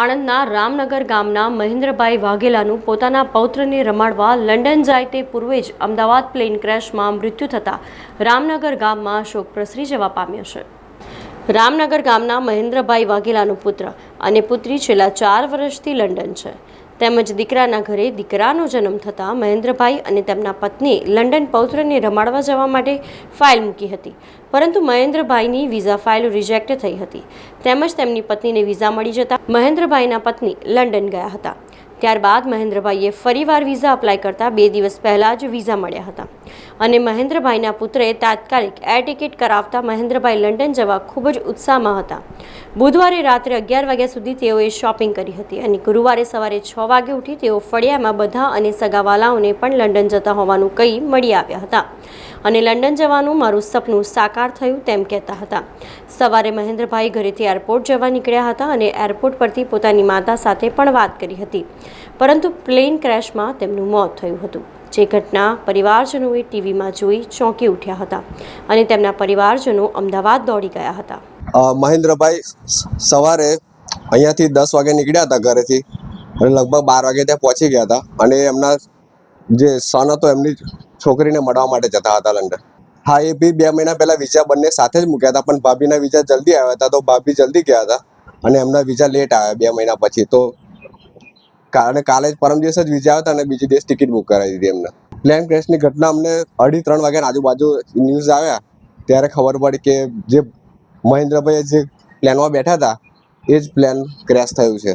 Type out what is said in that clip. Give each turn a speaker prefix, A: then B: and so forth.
A: આણંદના રામનગર ગામના મહેન્દ્રભાઈ વાઘેલાનું પોતાના પૌત્રને રમાડવા લંડન જાય તે પૂર્વે જ અમદાવાદ પ્લેન ક્રેશમાં મૃત્યુ થતાં રામનગર ગામમાં શોક પ્રસરી જવા પામ્યો છે. રામનગર ગામના મહેન્દ્રભાઈ વાઘેલાનો પુત્ર અને પુત્રી છેલ્લા ચાર વર્ષથી લંડન છે. તેમજ દીકરાના ઘરે દીકરાનો જન્મ થતાં મહેન્દ્રભાઈ અને તેમના પત્ની લંડન પૌત્રને રમાડવા જવા માટે ફાઇલ મૂકી હતી. પરંતુ મહેન્દ્રભાઈની વિઝા ફાઇલ રિજેક્ટ થઈ હતી. તેમજ તેમની પત્નીને વિઝા મળી જતાં મહેન્દ્રભાઈના પત્ની લંડન ગયા હતા. ત્યારબાદ મહેન્દ્રભાઈએ ફરીવાર વિઝા અપ્લાય કરતા બે દિવસ પહેલાં જ વિઝા મળ્યા હતા. અને મહેન્દ્રભાઈના પુત્રએ તાત્કાલિક એર ટિકિટ કરાવતા મહેન્દ્રભાઈ લંડન જવા ખૂબ જ ઉત્સાહમાં હતા. બુધવારે રાત્રે અગિયાર વાગ્યા સુધી તેઓએ શોપિંગ કરી હતી અને ગુરુવારે સવારે છ વાગે ઉઠી તેઓ ફળિયામાં બધા અને સગાવાલાઓને પણ લંડન જતા હોવાનું કહી મળી આવ્યા હતા. અને લંડન જવાનું મારું સપનું સાકાર થયું તેમ કહેતા હતા. સવારે મહેન્દ્રભાઈ ઘરેથી એરપોર્ટ જવા નીકળ્યા હતા અને એરપોર્ટ પરથી પોતાની માતા સાથે પણ વાત કરી હતી. પરંતુ પ્લેન ક્રેશમાં તેમનું મોત થયું હતું. જે ઘટના પરિવારજનોએ ટીવીમાં જોઈ ચોંકી ઉઠ્યા હતા અને તેમના પરિવારજનો અમદાવાદ દોડી ગયા હતા.
B: મહેન્દ્રભાઈ સવારે અહીંયાથી દસ વાગે નીકળ્યા હતા ઘરેથી અને લગભગ બાર વાગે ત્યાં પહોંચી ગયા હતા અને એમના જે સન હતો, એમની છોકરીને મળવા માટે જતા હતા લંડન. હા, એ બી બે મહિના પહેલા વિઝા બંને સાથે જ મૂક્યા હતા, પણ ભાભીના વિઝા જલ્દી આવ્યા હતા, તો ભાભી જલ્દી ગયા હતા અને એમના વિઝા લેટ આવ્યા બે મહિના પછી. તો અને કાલે જ પરમ દિવસ જ વિઝા હતા અને બીજી દિવસ ટિકિટ બુક કરાવી દીધી એમને. પ્લેન ક્રેશની ઘટના અમને અઢી ત્રણ વાગ્યાના આજુબાજુ ન્યૂઝ આવ્યા, ત્યારે ખબર પડી કે જે મહેન્દ્રભાઈ જે પ્લેનમાં બેઠા હતા, એ જ પ્લેન ક્રેશ થયું છે.